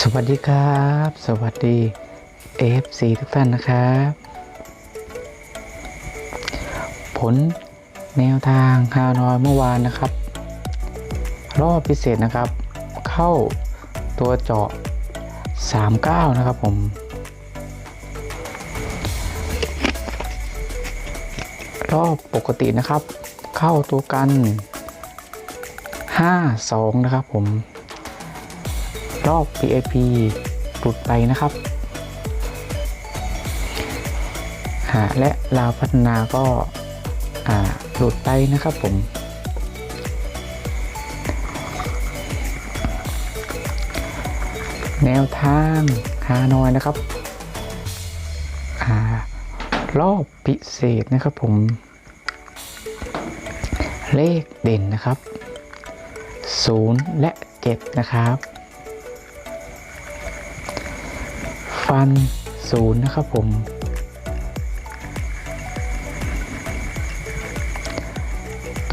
สวัสดีครับ สวัสดี FC ทุกท่านนะครับ ผลแนวทางฮานอยเมื่อวานนะครับ รอบพิเศษนะครับ เข้าตัวเจาะ 39 นะครับผม รอบปกตินะครับ เข้าตัวกัน 5-2 นะครับผม รอบ PAP หลุดไปนะครับอ่าและลาวพัฒนาก็หลุดไปนะครับผม แนวทางฮานอยนะครับอรอบพิเศษนะครับผม เลขเด่นนะครับ 0 และ 7 นะครับ ฟัน0นย์นะครับผม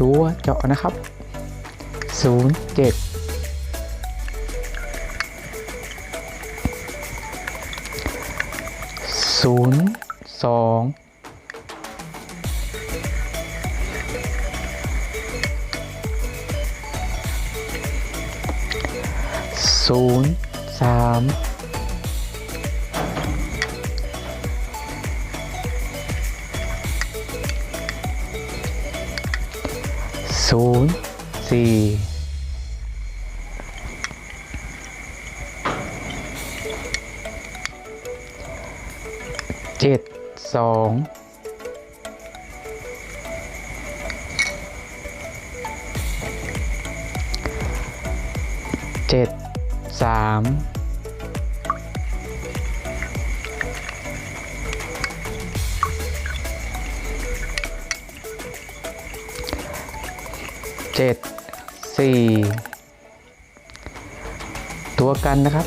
ตัวเจาะนะครับ 0 7ศูนย์สองศูนย์สาม ศูนย์สี่เจ็ดสองเจ็ดสาม เจ็ดสี่ตัวกันนะครับ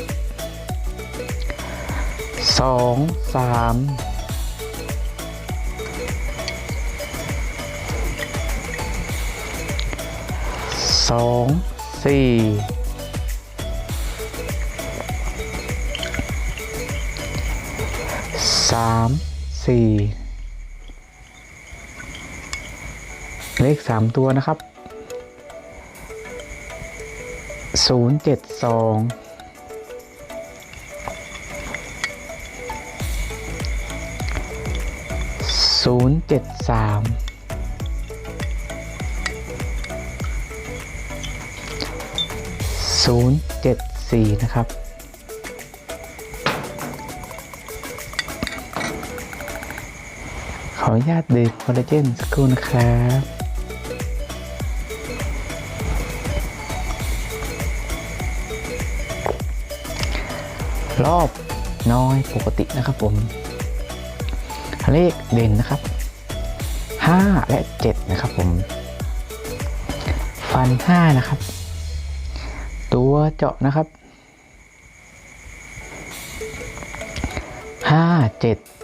สองสามสองสี่สามสี่เลขสามตัวนะครับ ศูนย์เจ็ดสองศูนย์เจ็ดสามศูนย์เจ็ดสี่นะครับขออนุญาตดื่มคอลลาเจนสักครู่นะครับ รอบน้อยปกตินะครับผมเลขเด่นนะครับ 5 และ 7 นะครับผม ฟัน 5 นะครับ ตัวเจาะนะครับ 5 7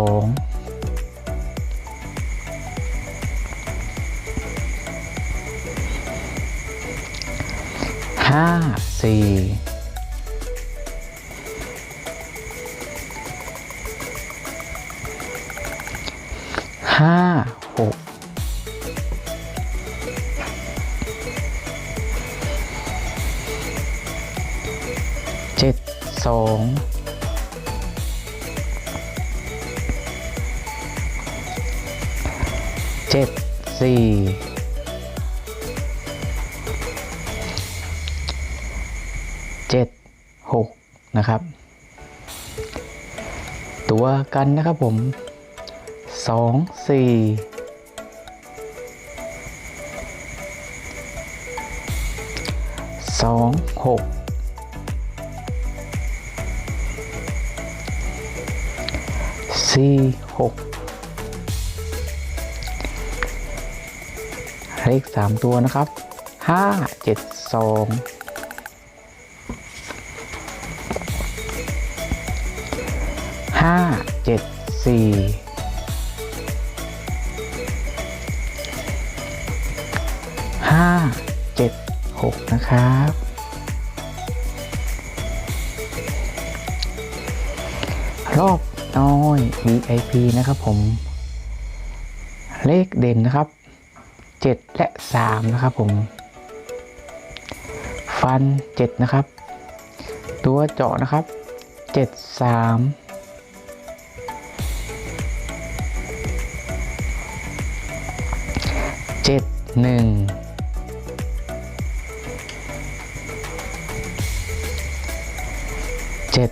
อง ห้าสี่ห้าหกเจ็ดสองเจ็ดสี่ 7 6 นะครับ ตัวกันนะครับผม 2 4 2 6 C 6เลข 3 ตัวนะครับ 5 7 2 ห้าเจ็ดสี่ห้าเจ็ดหกนะครับ รอบน้อย VIP นะครับผม เลขเด่นนะครับ 7 และ 3 นะครับผม ฟัน 7 นะครับ ตัวเจาะนะครับ 7 3 เจ็ดหนึ่งเจ็ด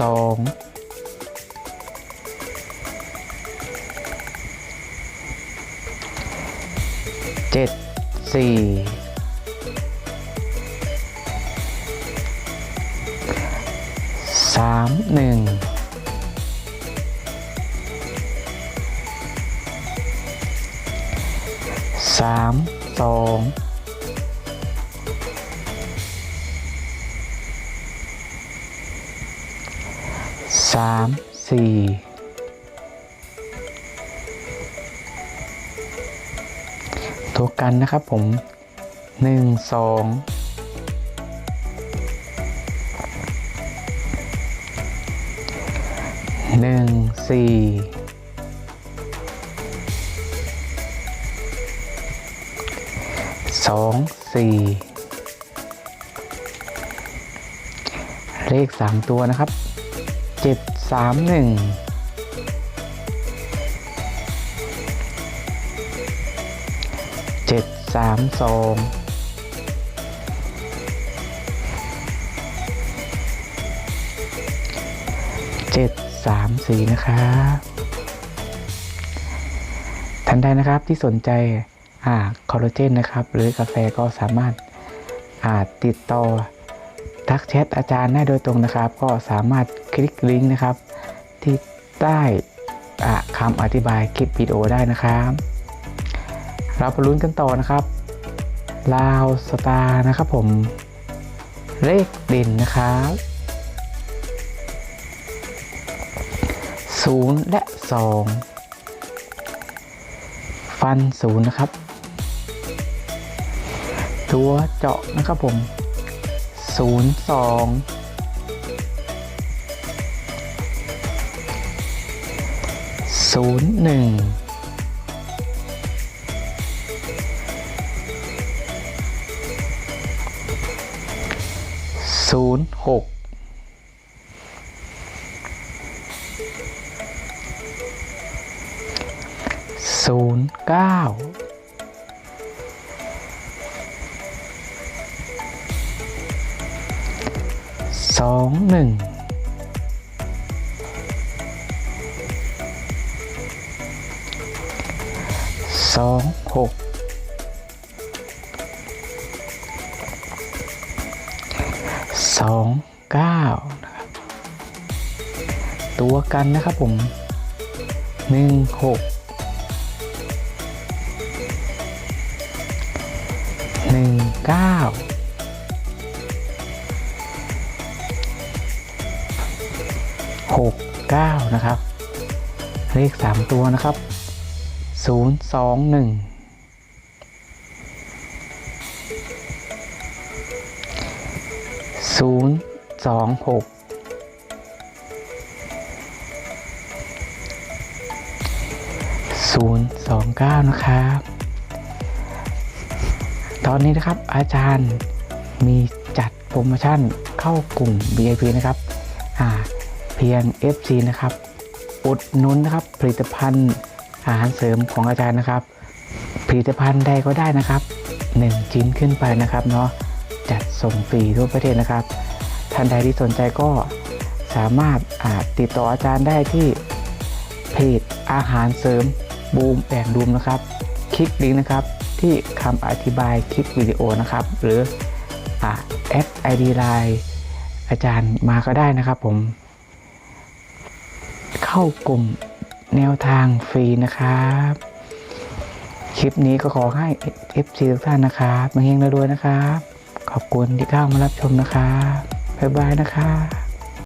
สองเจ็ดสี่สามหนึ่ง สามสองสามสี่ตัวกันนะครับผมหนึ่งสองหนึ่งสี่ สองสี่เลขสามตัวนะครับเจ็ดสามหนึ่งเจ็ดสามสองเจ็ดสามสี่นะครับท่านใดนะครับที่สนใจ คอลลาเจนนะครับ หรือกาแฟก็สามารถติดต่อทักแชทอาจารย์ได้โดยตรงนะครับ ก็สามารถคลิกลิงก์นะครับ ที่ใต้คำอธิบายคลิปวิดีโอได้นะครับ เราไปลุ้นกันต่อนะครับลาวสตาร์นะครับผมเลขเด่นนะครับศูนย์และสองฟันศูนย์นะครับ ตัวเจาะนะครับผมศูนย์สองศูนย์หนึ่งศูนย์หกศูนย์เก้า สองหนึ่งสองหกสองเก้านะครับ ตัวกันนะครับผมหนึ่งหกหนึ่งเก้า หกเก้านะครับ เลขสามตัวนะครับศูนย์สองหนึ่งศูนย์สองหกศูนย์สองเก้านะครับ ตอนนี้นะครับอาจารย์มีจัดโปรโมชั่นเข้ากลุ่ม VIP นะครับ อ่า พียง FC นะครับอุดหนุนนะครับผลิตภัณฑ์อาหารเสริมของอาจารย์นะครับ ผลิตภัณฑ์ใดก็ได้นะครับ 1 ชิ้นขึ้นไปนะครับเนาะจัดส่งฟรีทั่วประเทศนะครับ ท่านใดที่สนใจก็สามารถาติดต่ออาจารย์ได้ที่เพจอาหารเสริมบูมแอนดูมนะครับ คลิกลิงก์นะครับที่คำอธิบายคลิปวิดีโอนะครับ หรือแอดไอดีไลน์อาจารย์มาก็ได้นะครับผม เข้ากลุ่มแนวทางฟรีนะครับ คลิปนี้ก็ขอให้ FC ทุกท่านนะครับมาเฮงรวยๆนะครับ ขอบคุณที่เข้ามารับชมนะครับบ๊ายบายนะครับ